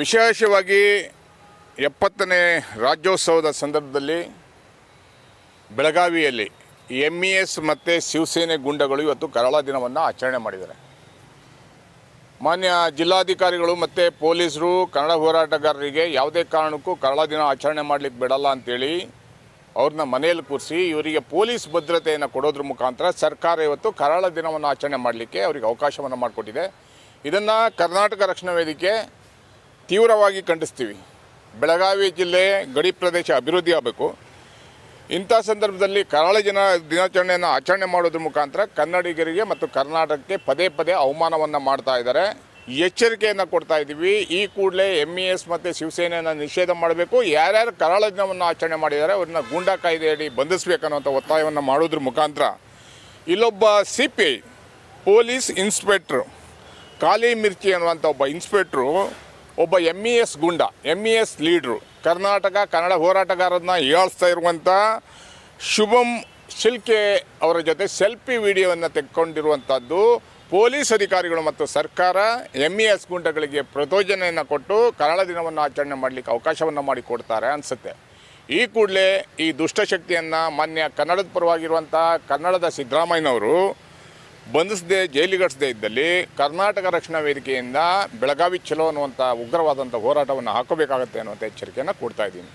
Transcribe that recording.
ವಿಶೇಷವಾಗಿ ಎಪ್ಪತ್ತನೇ ರಾಜ್ಯೋತ್ಸವದ ಸಂದರ್ಭದಲ್ಲಿ ಬೆಳಗಾವಿಯಲ್ಲಿ ಎಂ ಇ ಎಸ್ ಮತ್ತು ಶಿವಸೇನೆ ಗುಂಡಗಳು ಇವತ್ತು ಕರಾಳ ದಿನವನ್ನು ಆಚರಣೆ ಮಾಡಿದ್ದಾರೆ. ಮಾನ್ಯ ಜಿಲ್ಲಾಧಿಕಾರಿಗಳು ಮತ್ತು ಪೊಲೀಸರು, ಕನ್ನಡ ಹೋರಾಟಗಾರರಿಗೆ ಯಾವುದೇ ಕಾರಣಕ್ಕೂ ಕರಾಳ ದಿನ ಆಚರಣೆ ಮಾಡಲಿಕ್ಕೆ ಬಿಡಲ್ಲ ಅಂತೇಳಿ ಅವ್ರನ್ನ ಮನೆಯಲ್ಲಿ ಕೂರಿಸಿ ಇವರಿಗೆ ಪೊಲೀಸ್ ಭದ್ರತೆಯನ್ನು ಕೊಡೋದ್ರ ಮುಖಾಂತರ ಸರ್ಕಾರ ಇವತ್ತು ಕರಾಳ ದಿನವನ್ನು ಆಚರಣೆ ಮಾಡಲಿಕ್ಕೆ ಅವರಿಗೆ ಅವಕಾಶವನ್ನು ಮಾಡಿಕೊಟ್ಟಿದೆ. ಇದನ್ನು ಕರ್ನಾಟಕ ರಕ್ಷಣಾ ವೇದಿಕೆ ತೀವ್ರವಾಗಿ ಖಂಡಿಸ್ತೀವಿ. ಬೆಳಗಾವಿ ಜಿಲ್ಲೆ ಗಡಿ ಪ್ರದೇಶ ಅಭಿವೃದ್ಧಿ ಆಗಬೇಕು. ಇಂಥ ಸಂದರ್ಭದಲ್ಲಿ ಕರಾಳ ಜನ ದಿನಾಚರಣೆಯನ್ನು ಆಚರಣೆ ಮಾಡೋದ್ರ ಮುಖಾಂತರ ಕನ್ನಡಿಗರಿಗೆ ಮತ್ತು ಕರ್ನಾಟಕಕ್ಕೆ ಪದೇ ಪದೇ ಅವಮಾನವನ್ನು ಮಾಡ್ತಾ ಇದ್ದಾರೆ. ಎಚ್ಚರಿಕೆಯನ್ನು ಕೊಡ್ತಾ ಇದ್ದೀವಿ. ಈ ಕೂಡಲೇ ಎಂ ಇ ಎಸ್ ಮತ್ತು ಶಿವಸೇನೆಯನ್ನು ನಿಷೇಧ ಮಾಡಬೇಕು. ಯಾರ್ಯಾರು ಕರಾಳ ದಿನವನ್ನು ಆಚರಣೆ ಮಾಡಿದ್ದಾರೆ, ಅವ್ರನ್ನ ಗೂಂಡಾ ಕಾಯ್ದೆಯಡಿ ಬಂಧಿಸಬೇಕನ್ನುವಂಥ ಒತ್ತಾಯವನ್ನು ಮಾಡೋದ್ರ ಮುಖಾಂತರ ಇಲ್ಲೊಬ್ಬ C P I, police inspector, Kali Mirchi ಅನ್ನುವಂಥ ಒಬ್ಬ ಇನ್ಸ್ಪೆಕ್ಟ್ರು ಒಬ್ಬ ಎಂ ಇ ಎಸ್ ಗುಂಡ M E S leader, Karnataka, Kannada ಹೋರಾಟಗಾರರನ್ನ ಹೇಳ್ತಾ ಇರುವಂಥ ಶುಭಂ ಶಿಲ್ಕೆ ಅವರ ಜೊತೆ ಸೆಲ್ಫಿ ವಿಡಿಯೋವನ್ನು ತೆಕ್ಕೊಂಡಿರುವಂಥದ್ದು ಪೊಲೀಸ್ ಅಧಿಕಾರಿಗಳು ಮತ್ತು ಸರ್ಕಾರ ಎಂ ಇ ಎಸ್ ಗುಂಡಗಳಿಗೆ ಪ್ರಚೋದನೆಯನ್ನು ಕೊಟ್ಟು ಕನ್ನಡ ದಿನವನ್ನು ಆಚರಣೆ ಮಾಡಲಿಕ್ಕೆ ಅವಕಾಶವನ್ನು ಮಾಡಿಕೊಡ್ತಾರೆ ಅನಿಸುತ್ತೆ. ಈ ಕೂಡಲೇ ಈ ದುಷ್ಟಶಕ್ತಿಯನ್ನು ಮಾನ್ಯ ಕನ್ನಡದ ಪರವಾಗಿರುವಂಥ ಕನ್ನಡದ ಸಿದ್ದರಾಮಯ್ಯನವರು ಬಂಧಿಸದೆ ಜೈಲಿಗಡಿಸದೇ ಇದ್ದಲ್ಲಿ ಕರ್ನಾಟಕ ರಕ್ಷಣಾ ವೇದಿಕೆಯಿಂದ ಬೆಳಗಾವಿ ಚಲೋ ಅನ್ನುವಂಥ ಉಗ್ರವಾದಂಥ ಹೋರಾಟವನ್ನು ಹಾಕೋಬೇಕಾಗತ್ತೆ ಅನ್ನುವಂಥ ಎಚ್ಚರಿಕೆಯನ್ನು ಕೊಡ್ತಾ ಇದ್ದೀನಿ.